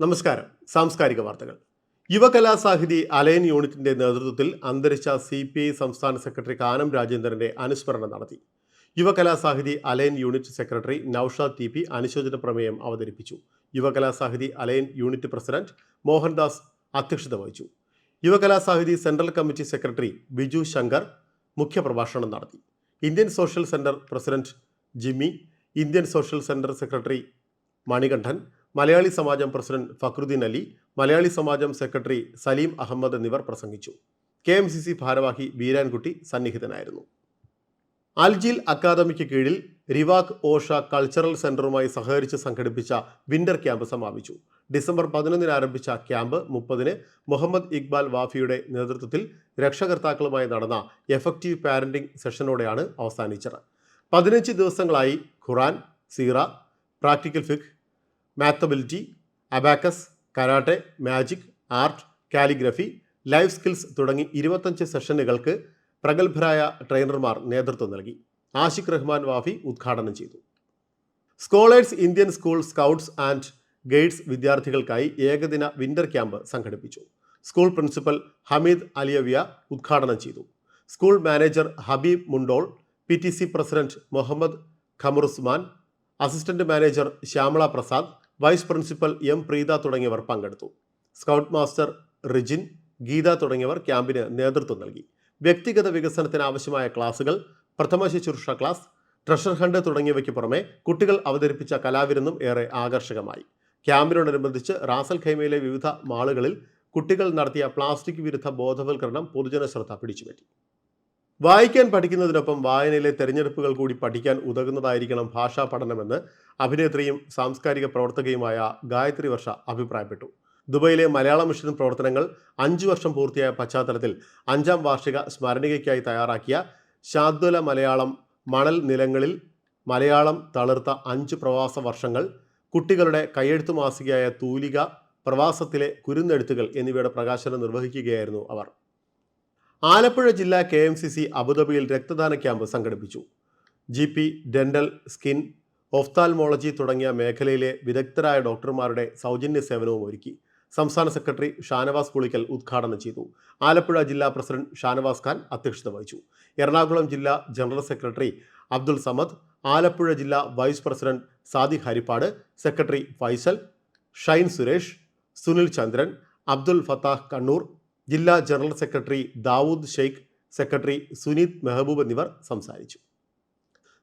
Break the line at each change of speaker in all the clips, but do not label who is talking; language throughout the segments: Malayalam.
നമസ്കാരം. സാംസ്കാരിക വാർത്തകൾ. യുവകലാ സാഹിതി അലയൻ യൂണിറ്റിന്റെ നേതൃത്വത്തിൽ അന്തരിച്ച സി പി ഐ സംസ്ഥാന സെക്രട്ടറി കാനം രാജേന്ദ്രന്റെ അനുസ്മരണം നടത്തി. Yuvakala Sahithi Al Ain unit secretary Naushad T P അനുശോചന പ്രമേയം അവതരിപ്പിച്ചു. Yuvakala Sahithi Al Ain unit president Mohandas അധ്യക്ഷത വഹിച്ചു. Yuvakala Sahithi central committee secretary Biju Shankar മുഖ്യപ്രഭാഷണം നടത്തി. Indian social centre president Jimmy Indian social centre secretary Manikandan Malayali Samajam president Fakhruddin Ali Malayali Samajam secretary Saleem Ahmed എന്നിവർ പ്രസംഗിച്ചു. കെ എം സി സി ഭാരവാഹി ബീരാൻകുട്ടി സന്നിഹിതനായിരുന്നു. അൽജീൽ അക്കാദമിക്ക് കീഴിൽ റിവാക് ഓഷ കൾച്ചറൽ സെന്ററുമായി സഹകരിച്ച് സംഘടിപ്പിച്ച വിന്റർ ക്യാമ്പ് സമാപിച്ചു. ഡിസംബർ പതിനൊന്നിന് ആരംഭിച്ച ക്യാമ്പ് മുപ്പതിന് മുഹമ്മദ് ഇക്ബാൽ വാഫിയുടെ നേതൃത്വത്തിൽ രക്ഷകർത്താക്കളുമായി നടന്ന എഫക്റ്റീവ് പാരന്റിംഗ് സെഷനോടെയാണ് അവസാനിച്ചത്. പതിനഞ്ച് ദിവസങ്ങളായി ഖുറാൻ സീറ practical ഫിക് mathability abacus karate magic art calligraphy life skills തുടങ്ങി ഇരുപത്തഞ്ച് സെഷനുകൾക്ക് പ്രഗത്ഭരായ ട്രെയിനർമാർ നേതൃത്വം നൽകി. ആഷിഖ് റഹ്മാൻ വാഫി ഉദ്ഘാടനം ചെയ്തു. Scholars Indian school scouts and guides വിദ്യാർത്ഥികൾക്കായി ഏകദിന വിന്റർ ക്യാമ്പ് സംഘടിപ്പിച്ചു. സ്കൂൾ പ്രിൻസിപ്പൽ ഹമീദ് അലിയവിയ ഉദ്ഘാടനം ചെയ്തു. School manager Habeeb Mundol P president Muhammad Khamaruzman assistant manager Shyamala Prasad vice principal M Preetha തുടങ്ങിയവർ പങ്കെടുത്തു. സ്കൗട്ട് മാസ്റ്റർ റിജിൻ ഗീത തുടങ്ങിയവർ ക്യാമ്പിന് നേതൃത്വം നൽകി. വ്യക്തിഗത വികസനത്തിന് ആവശ്യമായ ക്ലാസുകൾ പ്രഥമ ശുശ്രൂഷ ക്ലാസ് ട്രഷർ ഹണ്ട് തുടങ്ങിയവയ്ക്ക് പുറമെ കുട്ടികൾ അവതരിപ്പിച്ച കലാവിരുന്നും ഏറെ ആകർഷകമായി. ക്യാമ്പിനോടനുബന്ധിച്ച് റാസൽ ഖൈമയിലെ വിവിധ മാളുകളിൽ കുട്ടികൾ നടത്തിയ പ്ലാസ്റ്റിക് വിരുദ്ധ ബോധവൽക്കരണം പൊതുജന ശ്രദ്ധ പിടിച്ചുപറ്റി. വായിക്കാൻ പഠിക്കുന്നതിനൊപ്പം വായനയിലെ തെരഞ്ഞെടുപ്പുകൾ കൂടി പഠിക്കാൻ ഉതകുന്നതായിരിക്കണം ഭാഷാ പഠനമെന്ന് അഭിനേത്രിയും സാംസ്കാരിക പ്രവർത്തകയുമായ ഗായത്രി വർഷ അഭിപ്രായപ്പെട്ടു. ദുബൈയിലെ മലയാള മിഷൻ പ്രവർത്തനങ്ങൾ അഞ്ചു വർഷം പൂർത്തിയായ പശ്ചാത്തലത്തിൽ അഞ്ചാം വാർഷിക സ്മരണികയ്ക്കായി തയ്യാറാക്കിയ ശാദ്വല മലയാളം മണൽ നിലങ്ങളിൽ മലയാളം തളിർത്ത അഞ്ച് പ്രവാസ വർഷങ്ങൾ കുട്ടികളുടെ കയ്യെഴുത്തു മാസികയായ തൂലിക പ്രവാസത്തിലെ കുരുന്നെഴുത്തുകൾ എന്നിവയുടെ പ്രകാശനം നിർവഹിക്കുകയായിരുന്നു അവർ. ആലപ്പുഴ ജില്ലാ കെ എം സി സി അബുദാബിയിൽ രക്തദാന ക്യാമ്പ് സംഘടിപ്പിച്ചു. G P dental skin ophthalmology തുടങ്ങിയ മേഖലയിലെ വിദഗ്ധരായ ഡോക്ടർമാരുടെ സൗജന്യ സേവനവും ഒരുക്കി സംസ്ഥാന സെക്രട്ടറി ഷാനവാസ് പുളിക്കൽ ഉദ്ഘാടനം ചെയ്തു. ആലപ്പുഴ ജില്ലാ പ്രസിഡന്റ് ഷാനവാസ് ഖാൻ അധ്യക്ഷത വഹിച്ചു. എറണാകുളം ജില്ലാ ജനറൽ സെക്രട്ടറി അബ്ദുൾ സമദ് ആലപ്പുഴ ജില്ലാ vice president Sadiq Haripad secretary Faisal Shine Suresh Sunil Chandran Abdul Fattah Kannur ജില്ലാ general secretary Dawood Sheikh secretary Suneeth Mehaboob എന്നിവർ സംസാരിച്ചു.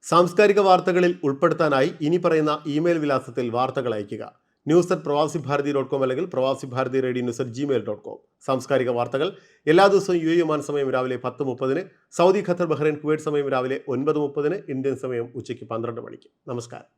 സാംസ്കാരിക വാർത്തകളിൽ ഉൾപ്പെടുത്താനായി ഇനി പറയുന്ന ഇമെയിൽ വിലാസത്തിൽ വാർത്തകൾ അയയ്ക്കുക. ന്യൂസ് അറ്റ് പ്രവാസി ഭാരതി ഡോട്ട് കോം അല്ലെങ്കിൽ Pravasi Bharathi radio news at Gmail dot com. സാംസ്കാരിക വാർത്തകൾ എല്ലാ ദിവസവും യു എ യുമാൻ സമയം രാവിലെ പത്ത് മുപ്പതിന് സൗദി ഖത്തർ ബഹ്റൈൻ കുവൈറ്റ് സമയം രാവിലെ ഒൻപത് മുപ്പതിന് ഇന്ത്യൻ സമയം ഉച്ചയ്ക്ക് പന്ത്രണ്ട് മണിക്ക്. നമസ്കാരം.